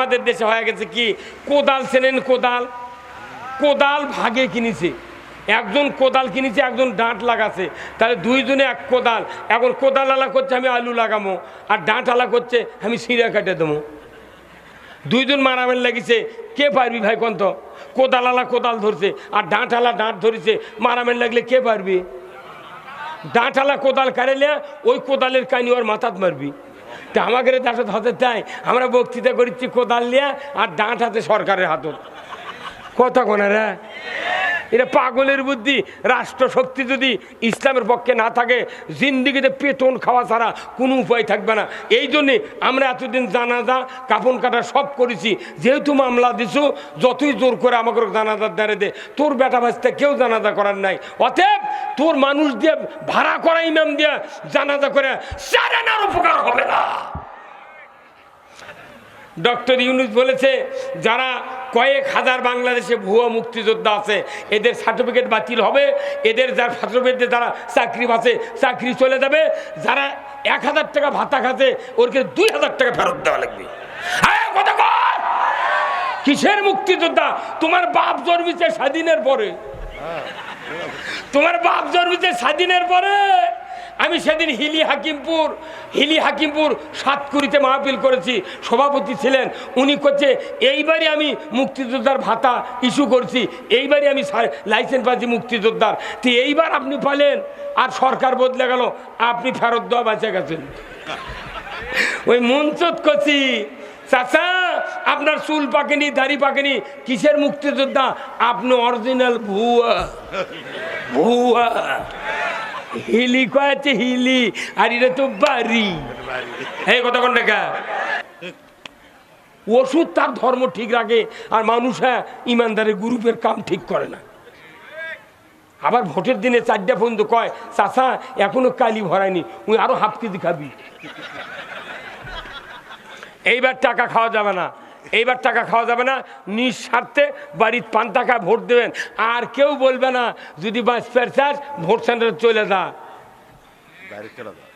আমাদের দেশে হয়ে গেছে কি? কোদাল চেনেন কোদাল। কোদাল ভাগে কিনেছে। একজন কোদাল কিনেছে, একজন ডাঁট লাগাছে। তাহলে দুইজনে এক কোদাল। এখন কোদাল আলা করছে, আমি আলু লাগামো। আর ডাঁট আলা করছে, আমি সিঁড়া কাটে দেবো। দুইজন মারামের লাগিছে। কে পারবি ভাই কন্ত? কোদাল আলা কোদাল ধরছে, আর ডাঁট আলা ডাঁট ধরেছে। মারামের লাগলে কে পারবি? ডাঁট আলা কোদাল কারেলে ওই কোদালের কানি ওর মাথাত মারবি। তা আমাকে সাথে হাতে দেয়। আমরা বক্তৃতা করিচ্ছি কোদাল নিয়ে আর ডাঁট হাতে সরকারের হাতত। কথা কোনা রে? এটা পাগলের বুদ্ধি। রাষ্ট্র শক্তি যদি ইসলামের পক্ষে না থাকে, জিন্দিগিতে পেতন খাওয়া ছাড়া কোনো উপায় থাকবে না। এই জন্যে আমরা এতদিন জানাজা কাপন কাটা সব করেছি। যেহেতু মামলা দিছু, যতই জোর করে আমাকে জানাজার দ্বারে দে। তোর বেটা ভাজতে কেউ জানাজা করার নাই। অতএব তোর মানুষ দিয়ে ভাড়া করা ইমাম দিয়ে জানাজা করে, সারেনার উপকার হবে না। ডক্টর ইউনুস বলেছে, যারা কয়েক হাজার বাংলাদেশে ভুয়া মুক্তিযোদ্ধা আছে, এদের সার্টিফিকেট বাতিল হবে, এদের যার সার্টিফিকেটে যারা চাকরি আছে চাকরি চলে যাবে, যারা এক হাজার টাকা ভাতা খাচ্ছে, ওরকে দুই হাজার টাকা ফেরত দেওয়া লাগবে! কিসের মুক্তিযোদ্ধা? তোমার বাপ জন্মিছে স্বাধীনের পরে। তোমার বাপ জন্মিছে স্বাধীনের পরে। আমি সেদিন হিলি হাকিমপুর হিলি হাকিমপুর সাতকুড়িতে মাহফিল করেছি, সভাপতি ছিলেন। উনি করছে এইবারই আমি মুক্তিযোদ্ধার ভাতা ইস্যু করছি, এইবারই আমি লাইসেন্স পাচ্ছি মুক্তিযোদ্ধার। তো এইবার আপনি পালেন, আর সরকার বদলে গেল, আপনি ফেরত দেওয়া বাঁচে গেছেন। ওই মঞ্চত করছি চাচা, আপনার চুল পাকেনি, দাড়ি পাকেনি, কিসের মুক্তিযোদ্ধা? আপনি অরিজিনাল ভুয়া ভুয়া। হিলি, কয়েছে হিলি, আর এটা তো বাড়ি। এই কোন দেখা ওষুধ তার ধর্ম ঠিক রাখে, আর মানুষ হ্যাঁ ইমানদারের গ্রুপের কাম ঠিক করে না। আবার ভোটের দিনে চারটা পর্যন্ত কয় চাষা এখনও কালি ভরায়নি, উনি আরও হাফ কেজি খাবি। এইবার টাকা খাওয়া যাবে না। এইবার টাকা খাওয়া যাবে না, নিঃস্বার্থে বাড়ির পান টাকা ভোট দেবেন। আর কেউ বলবে না, যদি বাঁচতে চাস, ভোট সেন্টারে চলে যা।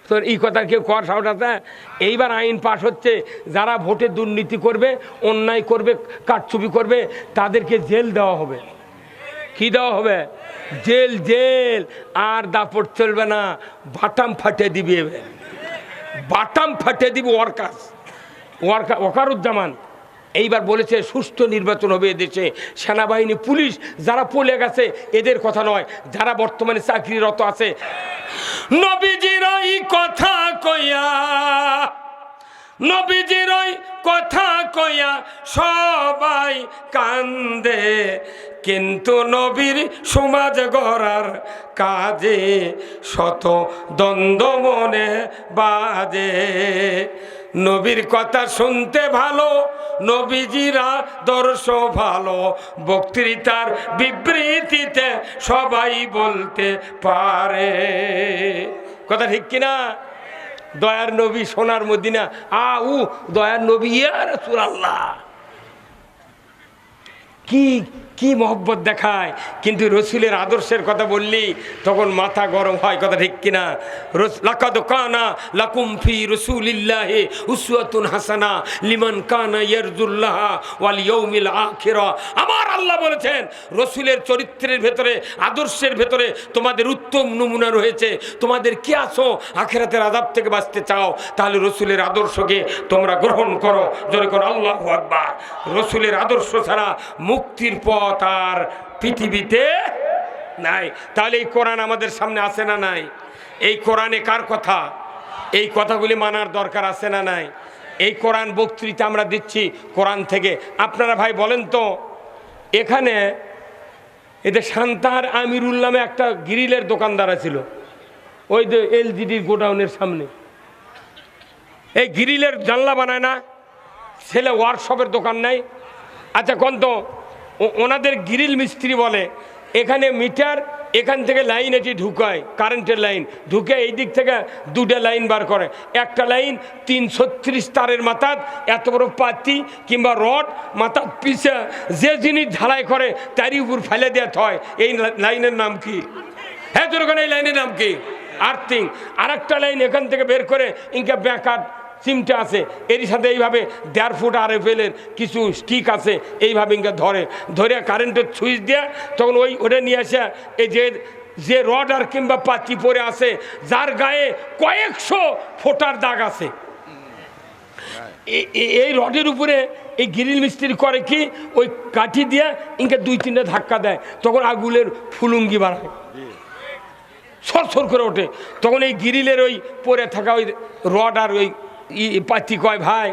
তোর এই কথা কেউ কর সাহটাতে এইবার আইন পাশ হচ্ছে, যারা ভোটে দুর্নীতি করবে, অন্যায় করবে কারচুপি করবে, তাদেরকে জেল দেওয়া হবে। কি দেওয়া হবে? Jail jail. আর দাপট চলবে না, বাটাম ফাটে দিবে বাটাম ফাটে দিবে ওয়ার্কাস ওয়ার্কা ওয়াকারুজ্জামান এইবার বলেছে, সুষ্ঠু নির্বাচন হবে এদেশে। সেনাবাহিনী, পুলিশ যারা পলে গেছে, এদের কথা নয়, যারা বর্তমানে চাকরিরত আছে। কথা কইয়া, নবীজির কথা কইয়া সবাই কান্দে। কিন্তু নবীর সমাজ গড়ার কাজে শত দ্বন্দ্ব মনে বাজে। নবীর কথা শুনতে ভালো, নবীজিরা দর্শ ভালো। বক্তৃতার বিবৃতিতে সবাই বলতে পারে। কথা ঠিক কিনা? দয়ার নবী সোনার মদিনা। আ উ দয়ার নবী ইয়ার আল্লাহ কি কি মহব্বত দেখায়? কিন্তু রসুলের আদর্শের কথা বললি, তখন মাথা গরম হয়, কথা ঠিক কিনা? লাকাদ কানা লাকুম ফি রসুলিল্লাহে উসওয়াতুন হাসানা লিমান কানা ইয়ারজুল্লাহ ওয়াল ইয়াউমিল আখিরা। আমার আল্লাহ বলেছেন, রসুলের চরিত্রের ভেতরে, আদর্শের ভেতরে তোমাদের উত্তম নমুনা রয়েছে। তোমাদের কি আছো? আখেরাতের আদাব থেকে বাঁচতে চাও, তাহলে রসুলের আদর্শকে তোমরা গ্রহণ করো। জোরে করো আল্লাহ আকবার। রসুলের আদর্শ ছাড়া মুক্তির পথ আর পৃথিবীতে নাই। তাহলে এই কোরআন আমাদের সামনে আছে না নাই? এই কোরআনে কার কথা? এই কথাগুলি মানার দরকার আছে না নাই? এই কোরআন বক্তৃতা আমরা দিচ্ছি কোরআন থেকে। আপনারা ভাই বলেন তো, এখানে এদের শান্তার আমিরুল নামে একটা গ্রিলের দোকানদার ছিল ওই যে এলজিডির গোডাউনের সামনে। এই গ্রিলের জানলা বানায় না, ছেলে ওয়ার্কশপের দোকান নাই। আচ্ছা কোন তো? ও- ওনাদের গ্রিল মিস্ত্রি বলে, এখানে মিটার এখান থেকে লাইন এটি ঢুকায়, কারেন্টের লাইন, ঢুকে এই দিক থেকে দুটা লাইন বার করে। একটা লাইন তিন ছত্রিশ তারের মাথাত এত বড় পাতি কিংবা রড, মাথার পিছে যে জিনিস ঢালাই করে তারই উপর ফেলে দেওয়া হয় এই লাইনের নাম কি? হ্যাঁ তোর এই লাইনের নাম কি? আর্থিং। আর একটা লাইন এখান থেকে বের করে, ইনকা ব্যাকার চিমটা আছে, এরই সাথে এইভাবে দেড় ফুট আর এফেলের কিছু স্টিক আছে, এইভাবে ইঙ্গা ধরে। ধরে কারেন্টের সুইচ দেয়া তখন ওই ওটা নিয়ে আসে এই যে যে রড আর কিংবা পাতি পরে আছে, যার গায়ে কয়েকশো ফোটার দাগ আছে। এই রডের উপরে এই গিরিল মিস্ত্রি করে কি, ওই কাঠি দিয়ে ইনকে দুই তিনটা ধাক্কা দেয়, তখন আগুলের ফুলুঙ্গি বাড়ায় সরসর করে ওঠে। তখন এই গিরিলের ওই পরে থাকা ওই রড আর ওই পাতি কয়, ভাই,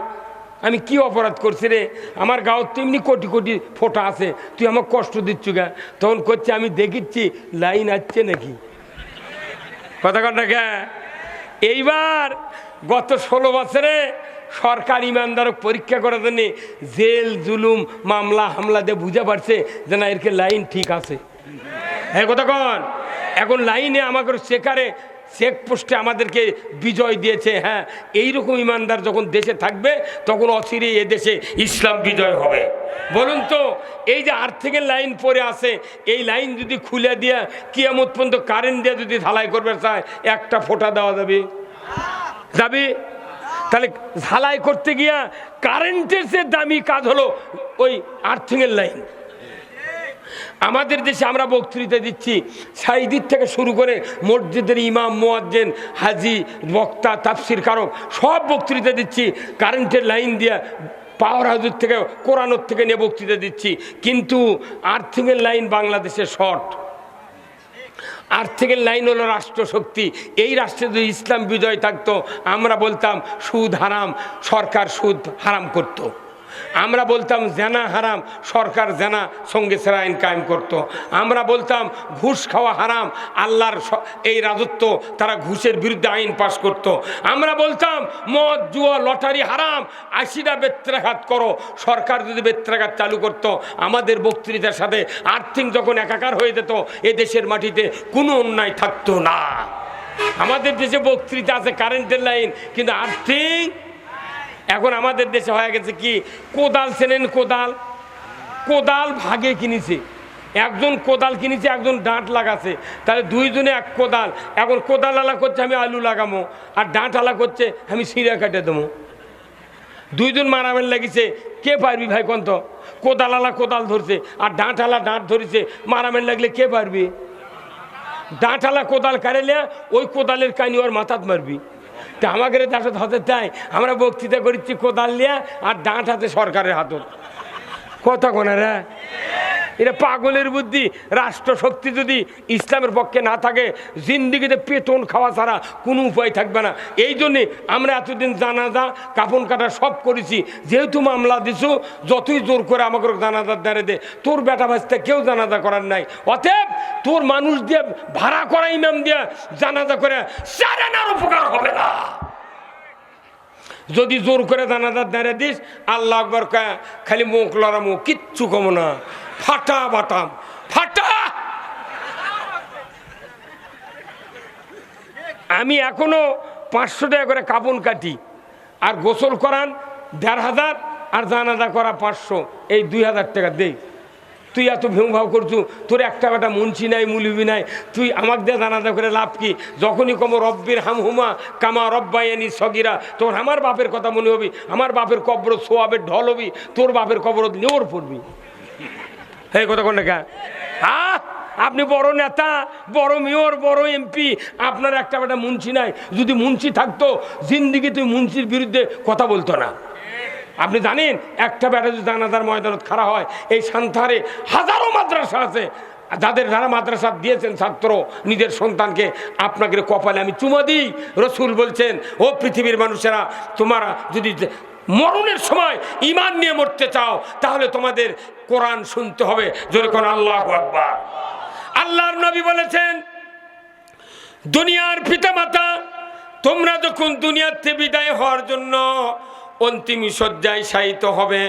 আমি কি অপরাধ করছি রে? আমার গাঁও এমনি কোটি কোটি ফোটা আছে। তুই আমার কষ্ট দিচ্ছ গা তখন করছে আমি দেখিচ্ছি, লাইন আসছে নাকি? কথা কথা কে এইবার গত ষোলো বছরে সরকার ইমানদারক পরীক্ষা করার জন্যে জেল, জুলুম, মামলা, হামলা দিয়ে বুঝে পারছে যে না এরকে লাইন ঠিক আছে। হ্যাঁ কতক্ষণ এখন লাইনে আমাকে শেখারে চেক পোস্টে আমাদেরকে বিজয় দিয়েছে হ্যাঁ। এইরকম ইমানদার যখন দেশে থাকবে, তখন অচিরে এ দেশে ইসলাম বিজয় হবে। বলুন তো, এই যে আর্থিকের লাইন পরে আছে, এই লাইন যদি খুলে দিয়ে কিয়ামত পর্যন্ত কারেন্ট দিয়ে যদি ঢালাই করবে চায় একটা ফোঁটা দেওয়া যাবে। যাবে? তাহলে ঝালাই করতে গিয়া কারেন্টের যে দামি কাজ হলো ওই আর্থিংয়ের লাইন। আমাদের দেশে আমরা বক্তৃতা দিচ্ছি সাইদির থেকে শুরু করে মসজিদের ইমাম, মোয়াজ্জেন, হাজি, বক্তা, তাফসির কারক, সব বক্তৃতা দিচ্ছি। কারেন্টের লাইন দিয়ে পাওয়ার হাউজের থেকে, কোরআনোর থেকে নিয়ে বক্তৃতা দিচ্ছি। কিন্তু আর্থিংয়ের লাইন বাংলাদেশে শর্ট। আর্থিকের লাইন হলো রাষ্ট্রশক্তি। এই রাষ্ট্রে যদি ইসলাম বিজয় থাকতো, আমরা বলতাম, সুদ হারাম, সরকার সুদ হারাম করতো। আমরা বলতাম জেনা হারাম, সরকার জেনা সঙ্গে সেরা আইন কায়েম করতো। আমরা বলতাম ঘুষ খাওয়া হারাম, আল্লাহর এই রাজত্ব, তারা ঘুষের বিরুদ্ধে আইন পাশ করত। আমরা বলতাম মদ, জুয়া, লটারি হারাম, আশিটা বেত্রাঘাত করো। সরকার যদি বেত্রাঘাত চালু করত, আমাদের বক্তৃতার সাথে আর্থিক যখন একাকার হয়ে যেত, এ দেশের মাটিতে কোনো অন্যায় থাকতো না। আমাদের দেশে বক্তৃতা আছে, কারেন্টের লাইন, কিন্তু আর্থিক এখন আমাদের দেশে হয়ে গেছে কি? কোদাল চেনেন কোদাল? কোদাল ভাগে কিনেছে। একজন কোদাল কিনেছে, একজন ডাঁট লাগাছে। তাহলে দুইজনে এক কোদাল। এখন কোদাল আলা করছে, আমি আলু লাগামো। আর ডাঁট আলা করছে, আমি সিঁড়া কাটে দেবো। দুইজন মারামের লাগিছে, কে পারবি ভাই কন্ত কোদাল আলা কোদাল ধরছে, আর ডাঁট আলা ডাঁট ধরেছে, মারামের লাগলে কে পারবি? ডাঁটালা কোদাল কারেলে ওই কোদালের কানি ওর মাথাত মারবি। তা আমাকে তার সাথে হাতের তাই আমরা বক্তৃতা করছি কোদাল নিয়ে আর ডাঁট হাতে সরকারের হাতত। কথা কোনা রে? এটা পাগলের বুদ্ধি। রাষ্ট্রশক্তি যদি ইসলামের পক্ষে না থাকে, জিন্দিগিতে পেতন খাওয়া ছাড়া কোনো উপায় থাকবে না। এই জন্যে আমরা এতদিন জানাজা কাপন কাটা সব করেছি। যেহেতু মামলা দিছু, যতই জোর করে আমাকে জানাজার দ্বারে দে। তোর বেটা ভাজতে কেউ জানাজা করার নাই। অতএব তোর মানুষ দিয়ে ভাড়া করা ইমাম দিয়ে জানাজা করে চারানার উপকার হবে না। যদি জোর করে দানাদার দাঁড়িয়ে দিস, আল্লাহ আকবর খালি মুখ লড়ামো, কিচ্ছু কমো না। ফাটা বাটাম, ফাটা! আমি এখনও পাঁচশো টাকা করে কাপন কাটি, আর গোসল করান দেড় হাজার, আর জানাজা করা পাঁচশো, এই দুই হাজার টাকা দেই। তুই এত ভেউ ভাব করছু, তোর একটা বেটা মুন্সি নাই, মুলিবি নাই, তুই আমাকে দিয়ে জানাজা করে লাভ কি? যখনই কম রব্বির হামহুমা কামা রব্বায়ানি সগিরা, তোর আমার বাপের কথা মনে হবি, আমার বাপের কবর সোয়াবের ঢল হবি, তোর বাপের কবর নেওর পড়বি। এই কথা কোন আহ আপনি বড় নেতা, বড় মেয়র, বড় এমপি, আপনার একটা বেটা মুন্সি নাই। যদি মুন্সি থাকতো, জিন্দিগি তুই মুন্সির বিরুদ্ধে কথা বলতো না। আপনি জানেন, একটা বেটা যদি জানাজার ময়দানত খাড়া হয়, এই সান্তারে হাজারো মাদ্রাসা আছে। যাদের যারা মাদ্রাসা দিয়েছেন ছাত্র, নিজের সন্তানকে আপনাকে কপালে আমি চুমা দিই। রসুল বলছেন, ও পৃথিবীর মানুষেরা, তোমারা যদি মরণের সময় ইমান নিয়ে মরতে চাও, তাহলে তোমাদের কোরআন শুনতে হবে। যেরকম আল্লাহ আকবার। আল্লাহর নবী বলেছেন, দুনিয়ার পিতামাতা, তোমরা যখন দুনিয়াতে বিদায় হওয়ার জন্য অন্তিম শয্যায় শায়িত হবে।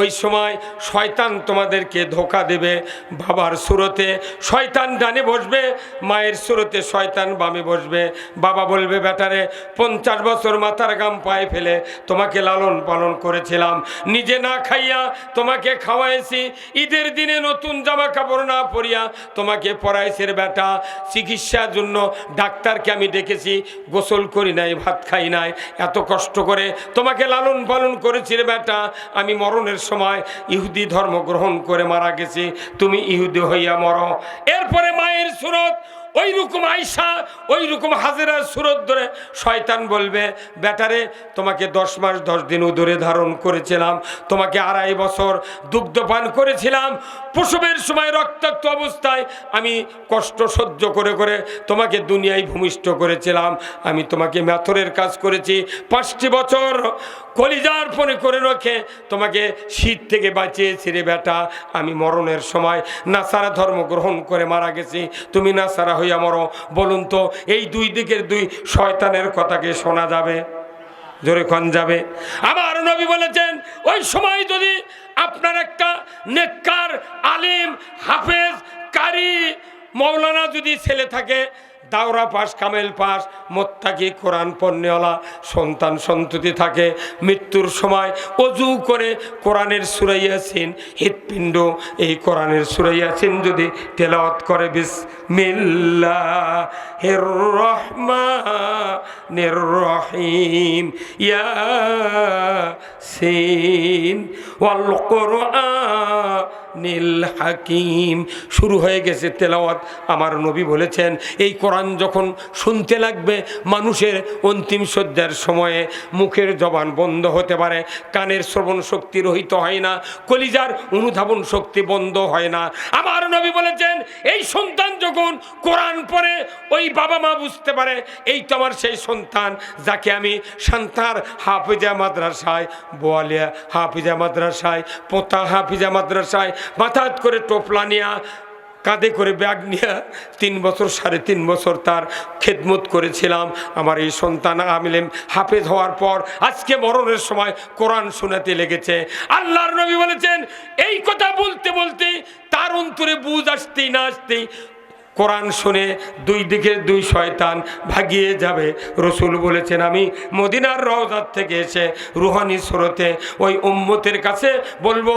ওই সময় শয়তান তোমাদেরকে ধোকা দেবে। বাবার সুরতে শয়তান ডানে বসবে, মায়ের সুরতে শয়তান বামে বসবে। বাবা বলবে, বেটারে, পঞ্চাশ বছর মাথার গাম পায়ে ফেলে তোমাকে লালন পালন করেছিলাম। নিজে না খাইয়া তোমাকে খাওয়াইছি। ঈদের দিনে নতুন জামা কাপড় না পরিয়া তোমাকে পড়াইছে রে বেটা। চিকিৎসার জন্য ডাক্তারকে আমি ডেকেছি। গোসল করি নাই, ভাত খাই নাই। এত কষ্ট করে তোমাকে লালন পালন করেছি রে বেটা। আমি মরণের সময় ইহুদি ধর্ম গ্রহণ করে মারা গেছি। তুমি ইহুদি হইয়া মরো। এরপরে মায়ের সুরত ওই রকম আইসা ওই রকম হাজেরার সুরত ধরে শয়তান বলবে বেটারে তোমাকে দশ মাস দশ দিন উদরে ধারণ করেছিলাম। তোমাকে আড়াই বছর দুগ্ধপান করেছিলাম। প্রসবের সময় রক্তাক্ত অবস্থায় আমি কষ্ট সহ্য করে করে তোমাকে দুনিয়ায় ভূমিষ্ঠ করেছিলাম। আমি তোমাকে ম্যাথরের কাজ করেছি। পাঁচটি বছর কলিজার পরে করে রেখে, তোমাকে শীত থেকে বাঁচিয়েছি রে বেটা, আমি মরণের সময় নাসারা ধর্ম গ্রহণ করে মারা গেছি, তুমি নাসারা হইয়া মরো। বলুন তো, এই দুই দিকের দুই শয়তানের কথাকে শোনা যাবে? জোরে ক্ষণ যাবে? আমার নবী বলেছেন, ওই সময় যদি আপনার একটা নেককার, আলিম, হাফেজ, কারি, মৌলানা যদি ছেলে থাকে দাওরা পাস, কামেল পাস, মোত্তাকি কোরআন পণ্যওয়ালা, সন্তান সন্ততি থাকে। মৃত্যুর সময় অজু করে কোরআনের সুরাইয়াসিন হৃৎপিণ্ড, এই কোরআনের সুরাইয়াসিন যদি তেলাওয়াত করে বিসমিল্লাহ হের রহমানির রহিম। ইয়াসিন ওয়াল কোরআনিল হাকিম। শুরু হয়ে গেছে তেলাওয়াত। আমার নবী বলেছেন, এই কোরআন যখন শুনতে লাগবে, মানুষের অন্তিম সজ্জার সময়ে মুখের জবান বন্ধ হতে পারে, কানের শ্রবণ শক্তি রহিত হয় না, কলিজার অনুধাবন শক্তি বন্ধ হয় না। আমার নবী বলেছেন, এই সন্তান যখন কোরআন পড়ে, ওই বাবা মা বুঝতে পারে, এই তো আমার সেই সন্তান, যাকে আমি সান্তার হাফিজা মাদ্রাসায় বোয়ালিয়া হাফিজা মাদ্রাসায়, পোতা হাফিজা মাদ্রাসায় মাথাত করে টোপলা নিয়া, কাঁধে করে ব্যাগ নিয়ে তিন বছর, সাড়ে তিন বছর তার খেদমত করেছিলাম। আমার এই সন্তান আমিলেম হাফেজ হওয়ার পর আজকে মরণের সময় কোরআন শোনাতে লেগেছে। আল্লাহর নবী বলেছেন, এই কথা বলতে বলতে তার অন্তরে বুঝ আসতেই না আসতেই কোরআন শুনে দুই দিকের দুই শয়তান ভাগিয়ে যাবে। রসুল বলেছেন, আমি মদিনার রওজার থেকে এসে রুহানি স্রোতে ওই উম্মতের কাছে বলব,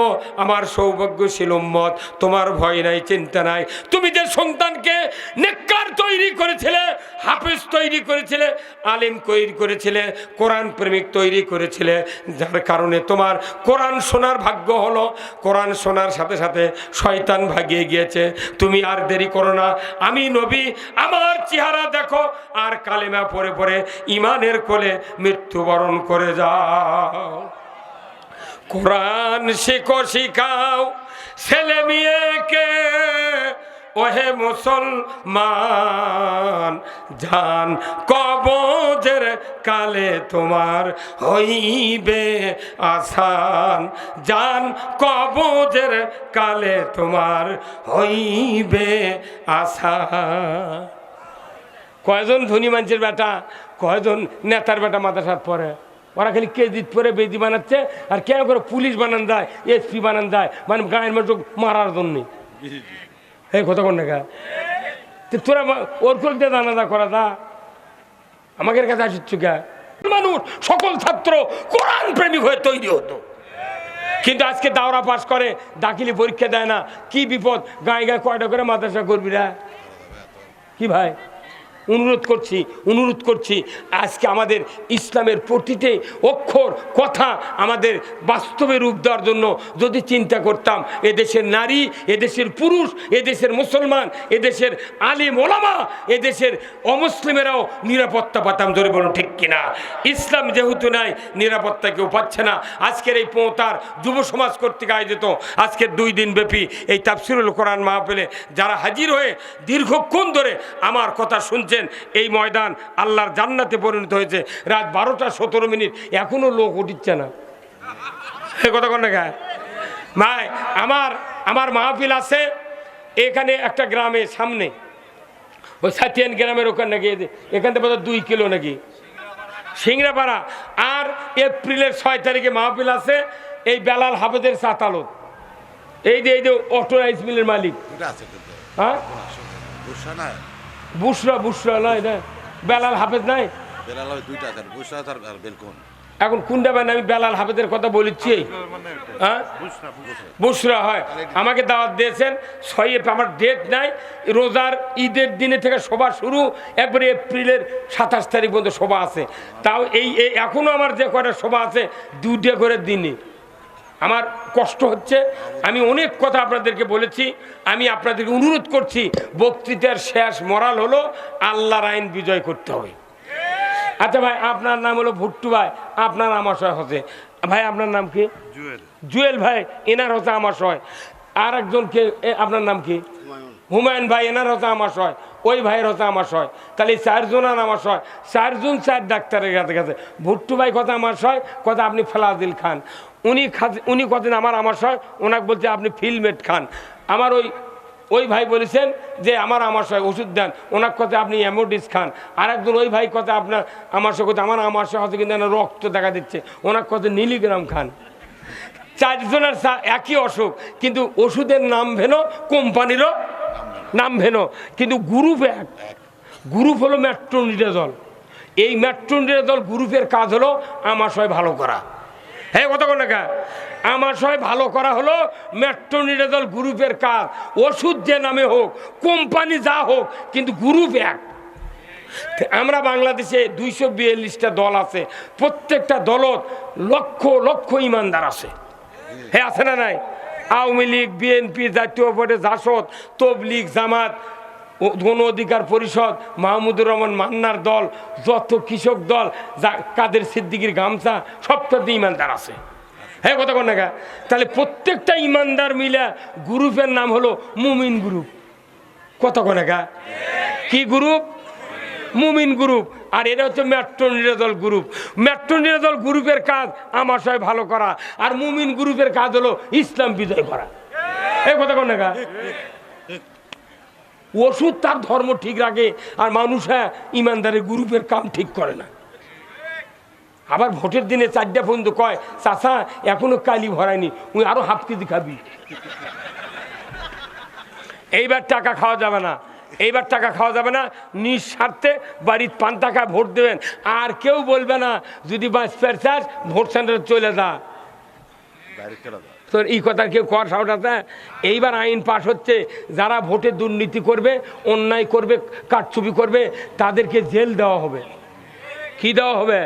আমার সৌভাগ্যশীল উম্মত, তোমার ভয় নাই, চিন্তা নাই। তুমি যে সন্তানকে নেককার তৈরি করেছিলে, হাফেজ তৈরি করেছিলে, আলিম তৈরি করেছিলে, কোরআন প্রেমিক তৈরি করেছিলে, যার কারণে তোমার কোরআন শোনার ভাগ্য হলো। কোরআন শোনার সাথে সাথে শয়তান ভাগিয়ে গিয়েছে। তুমি আর দেরি করো না আমি নবী, আমার চেহারা দেখো, আর কালিমা পরে পরে ইমানের কোলে মৃত্যুবরণ করে যাও। কোরআন শিখো, শিখাও, ছেলে মেয়েকে ওহে মুসলমান, জান কবজের কালে তোমার হইবে আসান। জান কবজের কালে তোমার হইবে আসান। কয়জন ধনী মানুষের বেটা, কয়জন নেতার বেটা মাথার সাথ পরে? ওরা খালি কেজিত পরে বেদি বানাচ্ছে আর কেন করে পুলিশ বানান দেয়, এসপি বানান দেয়? মানে গায়ের মানুষ মারার জন্যে। কথা কোন না তোরা ওর করে দিয়ে দানাদা করা দা আমাকে কাছে আসিস কে? মানুষ, সকল ছাত্র কোরআন প্রেমিক হয়ে তৈরি হতো। কিন্তু আজকে দাওরা পাশ করে, দাখিলি পরীক্ষা দেয় না। কি বিপদ? গায়ে গায়ে কয়টা করে মাদ্রাসা করবি রা? কি ভাই? অনুরোধ করছি অনুরোধ করছি, আজকে আমাদের ইসলামের প্রতিটি অক্ষর, কথা আমাদের বাস্তবে রূপ দেওয়ার জন্য যদি চিন্তা করতাম, এদেশের নারী, এদেশের পুরুষ, এদেশের মুসলমান, এদেশের আলিম ওলামা, এদেশের অমুসলিমেরাও নিরাপত্তা পাতাম ধরে বলুন ঠিক কিনা? ইসলাম যেহেতু নাই, নিরাপত্তা কেউ পাচ্ছে না। আজকের এই পোঁতার যুব সমাজ কর্তৃক আয়োজিত আজকের দুই দিন ব্যাপী এই তাফসিরুল কোরআন মাহফিলে যারা হাজির হয়ে দীর্ঘক্ষণ ধরে আমার কথা শুনছেন এই ময়দান আল্লাহর জান্নাতে পরিণত হয়েছে রাত বারোটা সতেরো মিনিট এখনও লোক উঠিচ্ছে না এ কথা কোন ভাই আমার আমার মাহফিল আছে এখানে একটা গ্রামে সামনে ওই সাতিয়ান গ্রামের ওখানে নাকি এখান থেকে বোধহয় দুই কিলো নাকি সিংড়াপাড়া আর এপ্রিলের ছয় তারিখে মাহফিল আছে এই বেলাল হাফেদের সাতালত এই যে এই যে অটো রাইস মিলের মালিক হ্যাঁ বুসরা বুসরা নয় না বেলাল হাফেজ নাই? বেলাল ওই দুইটা আছে বুসরা আর আর বেলকুন। এখন কোনটা বেন আমি বেলাল হাফেজের কথা বলেছি হ্যাঁ? বুসরা হয়। আমাকে দাওয়াত দিয়েছেন ছয় আমার ডেট নাই। রোজার ঈদের দিনে থেকে সভা শুরু একবারে এপ্রিলের সাতাশ তারিখ পর্যন্ত সভা আছে। তাও এই এই- এখনও আমার যে কয়টা সভা আছে দুটা করে দিনে আমার কষ্ট হচ্ছে। আমি অনেক কথা আপনাদেরকে বলেছি। আমি আপনাদেরকে অনুরোধ করছি বক্তৃতার শেষ মরাল হলো আল্লাহর আইন বিজয় করতে হবে। আচ্ছা ভাই আপনার নাম হলো ভুট্টু ভাই আপনার আমাশয় হচ্ছে। ভাই আপনার নাম কি? জুয়েল। ভাই এনার হচ্ছে আমাশয়। আর একজনকে আপনার নাম কি? হুমায়ুন। ভাই এনার হচ্ছে আমাশয়। ওই ভাইয়ের হচ্ছে আমাশয়। তাহলে এই চারজনের আমাশয়। চারজন চার ডাক্তারের কাছে গেছে। ভুট্টু ভাই কথা আমার আমাশয় কথা আপনি ফেলাদিল খান। উনি উনি কদিন আমার আমার আমাশয় ওনাকে বলছে আপনি ফিলমেট খান। আমার ওই ওই ভাই বলেছেন যে আমার আমার সঙ্গে ওষুধ দেন। ওনার কথা আপনি অ্যামোডিস খান। আর একজন ওই ভাই কথা আপনার আমার সঙ্গে আমার আমার সঙ্গে হয়তো কিন্তু রক্ত দেখা দিচ্ছে। ওনার কথা মিলিগ্রাম খান। চারজনের একই অসুখ, কিন্তু ওষুধের নাম ভেনো কোম্পানিরও নাম ভেনো, কিন্তু গ্রুপ এক। গ্রুপ হলো ম্যাট্রোনিডাজল এই ম্যাট্রোনিডাজল গ্রুপের কাজ হলো আমাশয় ভালো করা। হ্যাঁ কত কোন আমার সবাই ভালো করা হলো ম্যাট্রোনিডাজল গ্রুপের কাজ। ওষুধ যে নামে হোক, কোম্পানি যা হোক, কিন্তু গ্রুপ এক। আমরা বাংলাদেশে দুইশো বিয়াল্লিশটা দল আছে, প্রত্যেকটা দলত লক্ষ লক্ষ ইমানদার আছে। হ্যাঁ আছে না নাই? আওয়ামী লীগ, বিএনপি, জাতীয় পর্যায়ে জাসদ, তবলিগ, জামাত গণ অধিকার পরিষদ, মাহমুদুর রহমান মান্নার দল, যত কৃষক দল, যা কাদের সিদ্দিকির গামছা, সবটাতে ইমানদার আছে। হ্যাঁ কথা কোন না তাহলে প্রত্যেকটা ইমানদার মিলে গ্রুপের নাম হলো মুমিন গ্রুপ। কত কোনাকা কি? গ্রুপ? মুমিন গ্রুপ। আর এটা হচ্ছে মেট্রো নিরাদল গ্রুপ। মেট্রো নিরাদল গ্রুপের কাজ আমার সবাই ভালো করা। আর মুমিন গ্রুপের কাজ হলো ইসলাম বিজয় করা। এই কথা কোন না ওষুধ তার ধর্ম ঠিক রাখে আর মানুষ হ্যাঁ ইমানদারের গ্রুপের কাম ঠিক করে না। আবার ভোটের দিনে চারটা পর্যন্ত কয় চাষা এখনও কালি ভরায়নি, উনি আরও হাফ কেজি খাবি। এইবার টাকা খাওয়া যাবে না, এইবার টাকা খাওয়া যাবে না, নিঃস্বার্থে বাড়ির পান টাকা ভোট দেবেন। আর কেউ বলবে না, যদি বাস চাস, ভোট সেন্টারে চলে যা। তোর এই কথা কেউ কর সাহটাতে এইবার আইন পাশ হচ্ছে, যারা ভোটে দুর্নীতি করবে, অন্যায় করবে কারচুপি করবে, তাদেরকে জেল দেওয়া হবে। কি দেওয়া হবে?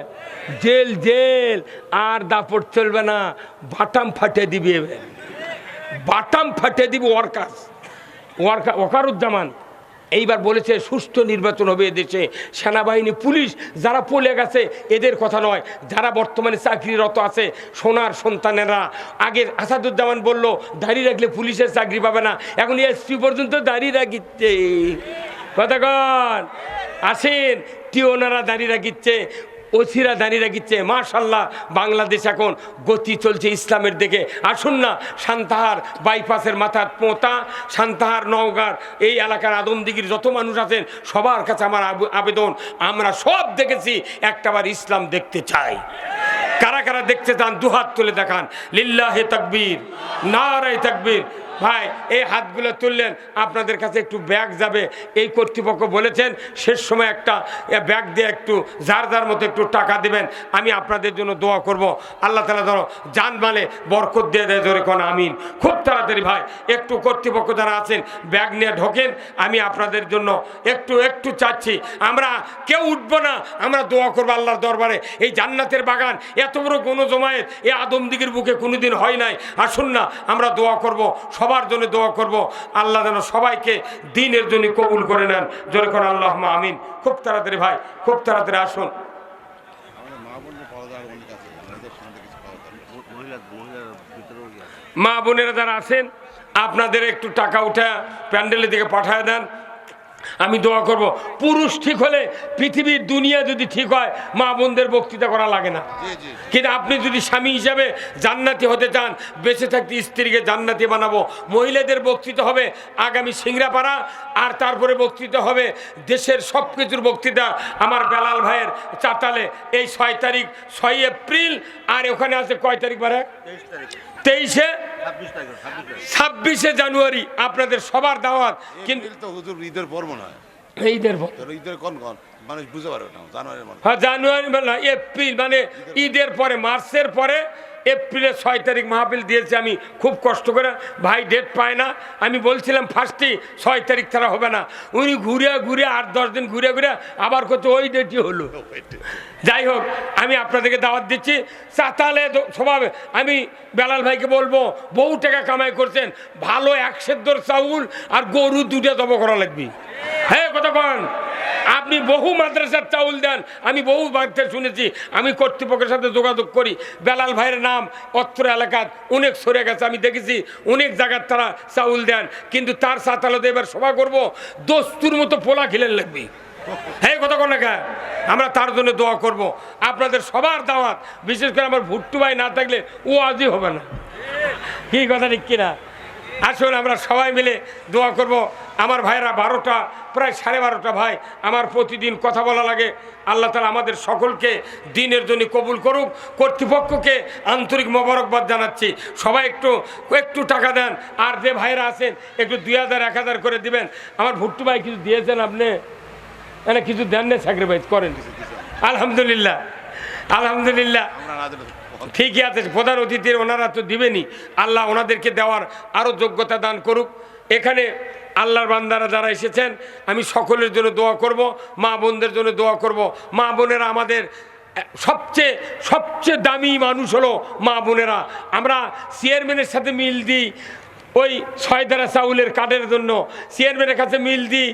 জেল জেল, আর দাপট চলবে না। বাটাম ফাটে দিবি এবার। বাটাম ফাটে দিবি ওয়ার্কার ওয়ার্কার ওকারুজ্জামান এইবার বলেছে সুস্থ নির্বাচন হবে এদেশে। সেনাবাহিনী, পুলিশ যারা পলে গেছে, এদের কথা নয়। যারা বর্তমানে চাকরিরত আছে, সোনার সন্তানেরা। আগে আসাদুজ্জামান বলল দাঁড়িয়ে রাখলে পুলিশের চাকরি পাবে না। এখন এসপি পর্যন্ত দাঁড়িয়ে রাখিচ্ছে। কন। আসেন, টিওনারা দাঁড়িয়ে রাখিচ্ছে। ওসিরা দাঁড়িয়ে রাখিচ্ছে মাশাল্লাহ, বাংলাদেশ এখন গতি চলছে ইসলামের দিকে। আসুন না, সান্তাহার বাইপাসের মাথার পোঁতা, সান্তাহার নওগাঁর এই এলাকার আদমদিগির যত মানুষ আছেন, সবার কাছে আমার আব- আবেদন, আমরা সব দেখেছি, একটাবার ইসলাম দেখতে চাই। কারা কারা দেখতে চান, দুহাত তুলে দেখান। লিল্লাহে তাকবীর, নারায় তাকবীর ভাই, এই হাতগুলো তুললেন, আপনাদের কাছে একটু ব্যাগ যাবে। এই কর্তৃপক্ষ বলেছেন, শেষ সময় একটা ব্যাগ দিয়ে একটু, যার যার মতো একটু টাকা দেবেন। আমি আপনাদের জন্য দোয়া করব। আল্লাহ তালা ধরো জান মালে বরকত দিয়ে দেয় ধরে কোন আমিন। খুব তাড়াতাড়ি ভাই, একটু কর্তৃপক্ষ যারা আছেন, ব্যাগ নিয়ে ঢোকেন, আমি আপনাদের জন্য একটু একটু চাচ্ছি। আমরা কেউ উঠবো না, আমরা দোয়া করব আল্লাহর দরবারে। এই জান্নাতের বাগান, এত বড় কোনো জমায়েত এ আদমদিগির বুকে কোনোদিন হয় নাই। আসুন না, আমরা দোয়া করব। সবার জন্য দোয়া করব। আল্লাহ যেন সবাইকে দিনের জন্য কবুল করে নেন। জোরে করে আল্লাহ আমিন। খুব তাড়াতাড়ি ভাই, খুব তাড়াতাড়ি আসুন। মা বোনের যারা আছেন, আপনাদের একটু টাকা উঠা প্যান্ডেলের দিকে পাঠায় দেন। আমি দোয়া করব পুরুষ ঠিক হলে পৃথিবীর দুনিয়া যদি ঠিক হয় মা বোনদের বক্তৃতা করা লাগে না। কিন্তু আপনি যদি স্বামী হিসাবে জান্নাতি হতে চান বেঁচে থাকতে স্ত্রীকে জান্নাতি বানাবো মহিলাদের বক্তৃতা হবে আগামী সিংড়াপাড়া আর তারপরে বক্তৃতা হবে দেশের সব কিছুর বক্তৃতা আমার বেলাল ভাইয়ের চাতালে। এই ছয় তারিখ ছয় এপ্রিল আর ওখানে আছে কয় তারিখ বারে তেইশ ছাব্বিশ জানুয়ারি আপনাদের সবার দাওয়াত কিন্তু হুজুর ঈদের পর্ব নয় ঈদের পর। ঈদের কোন কোন? মানুষ বুঝতে পারবে না জানুয়ারি মানুষ হ্যাঁ জানুয়ারি মানে এপ্রিল মানে ঈদের পরে মার্চের পরে এপ্রিলের ছয় তারিখ মাহফিল দিয়েছে আমি, খুব কষ্ট করে। ভাই ডেট পায় না। আমি বলছিলাম ফার্স্টেই ছয় তারিখ ছাড়া হবে না। উনি ঘুরে ঘুরে আট দশ দিন ঘুরে ঘুরে আবার কত ওই ডেটই হলো। যাই হোক, আমি আপনাদেরকে দাওয়াত দিচ্ছি। চাতালে স্বভাবে, আমি বেলাল ভাইকে বলব, বহু টাকা কামাই করছেন, ভালো এক সেদ্ধর চাউল আর গরু দুটো দব করা লাগবে। হ্যাঁ কতক্ষণ? আপনি বহু মাদ্রাসার চাউল দেন, আমি বহু বাড়িতে শুনেছি, আমি কর্তৃপক্ষের সাথে যোগাযোগ করি। বেলাল ভাইয়ের নাম অত্র এলাকার অনেক সরে গেছে, আমি দেখেছি অনেক জায়গার তারা চাউল দেন, কিন্তু তার সাতালতে এবার সভা করব, দস্তুর মতো পোলা খেলেন লাগবে। হ্যাঁ কথা কোন লেখা আমরা তার জন্য দোয়া করব। আপনাদের সবার দাওয়াত, বিশেষ করে আমার ভুট্টু ভাই না থাকলে ও আজই হবে না। কি কথা ঠিক কিনা? আসুন, আমরা সবাই মিলে দোয়া করব। আমার ভাইরা বারোটা, প্রায় সাড়ে বারোটা ভাই আমার প্রতিদিন কথা বলা লাগে। আল্লাহ তালা আমাদের সকলকে দিনের জন্য কবুল করুক, কর্তৃপক্ষকে আন্তরিক মোবারকবাদ জানাচ্ছি। সবাই একটু একটু টাকা দেন, আর যে ভাইরা আছেন, একটু দুই হাজার, এক হাজার করে দিবেন। আমার ভুট্টু ভাই কিছু দিয়েছেন আপনি? মানে কিছু দেন না স্যাক্রিফাইস করেন। আলহামদুলিল্লাহ আলহামদুলিল্লাহ। ঠিকই আছে, প্রধান অতিথির ওনারা তো দিবেনি আল্লাহ ওনাদেরকে দেওয়ার আরও যোগ্যতা দান করুক। এখানে আল্লাহর বান্দারা যারা এসেছেন, আমি সকলের জন্য দোয়া করব, মা বোনদের জন্য দোয়া করব। মা বোনেরা আমাদের সবচেয়ে সবচেয়ে দামি মানুষ হলো মা বোনেরা। আমরা চেয়ারম্যানের সাথে মিল দিই ওই ছয়দারা চাউলের কার্ডের জন্য, চেয়ারম্যানের কাছে মিল দিই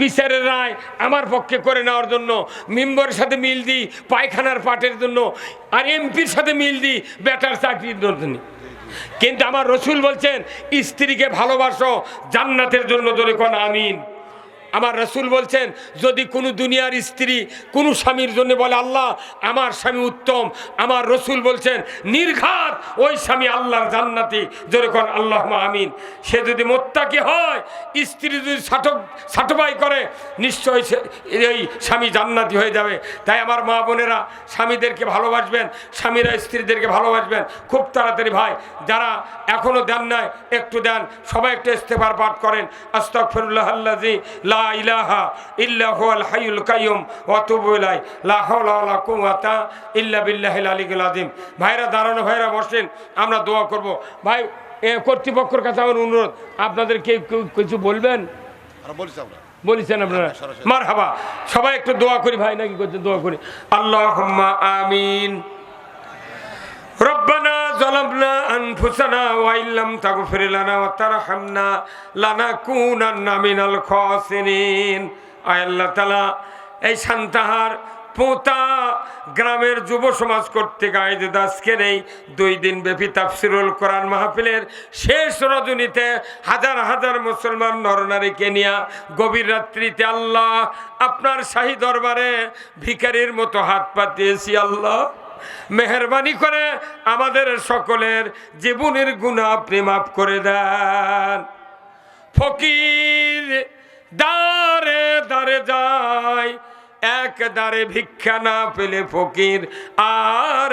বিচারের রায় আমার পক্ষে করে নেওয়ার জন্য, মেম্বরের সাথে মিল দিই, পায়খানার পাটের জন্য, আর এমপির সাথে মিল দিই, বেটার চাকরির জন্য। কিন্তু আমার রসুল বলছেন, স্ত্রীকে ভালোবাসো, জান্নাতের জন্য ধরে কোন আমিন। আমার রসুল বলছেন, যদি কোনো দুনিয়ার স্ত্রী কোনো স্বামীর জন্য বলে, আল্লাহ, আমার স্বামী উত্তম। আমার রসুল বলছেন, নির্ঘাত ওই স্বামী আল্লাহর জান্নাতি। যেরকম আল্লাহ আমিন। সে যদি মোত্তাকি হয়, স্ত্রী যদি সাটক সাটবাই করে, নিশ্চয়ই এই স্বামী জান্নাতি হয়ে যাবে। তাই আমার মা বোনেরা, স্বামীদেরকে ভালোবাসবেন, স্বামীরা স্ত্রীদেরকে ভালোবাসবেন। খুব তাড়াতাড়ি ভাই, যারা এখনও দেন নাই, একটু দেন। সবাই একটু ইস্তেফার পাঠ করেন। আস্তাগফিরুল্লাহ আল্লাযী লা ইলাহা ইল্লা হুয়াল কাইয়ুম ওয়া তুবু ইলাই লা হাওলা ওয়া লা কুওয়াতা ইল্লা বিল্লাহিল আযীম। ভাইরা দাঁড়ানো ভাইরা বসেন। আমরা দোয়া করব। ভাই কর্তৃপক্ষের কাছে আমার অনুরোধ আপনাদের কে কিছু বলবেন? বলেছেন আপনারা? মার হাবা সবাই একটু দোয়া করি ভাই নাকি করছেন? দোয়া করি। আল্লাহ আমিন। রব্বানা ظلمنا أنفسنا وإن لم تغفر لنا وترحمنا لنكونن من الخاسرين আয় আল্লাহ তালা এই সান্তাহার পোতা গ্রামের যুব সমাজ কর্তৃক আয়োজিত আজকের এই দুই দিন ব্যাপী তাফসিরুল কোরআন মাহফিলের শেষ রজনীতে হাজার হাজার মুসলমান নরনারীকে নিয়ে গভীর রাত্রিতে আল্লাহ আপনার শাহী দরবারে ভিখারির মতো হাত পাতিয়েছি আল্লাহ মেহরবানি করে আমাদের সকলের জীবনের গুণা আপনি মাফ করে দেন। ফকির দারে দারে যায়, এক দারে ভিক্ষা না পেলে ফকির আর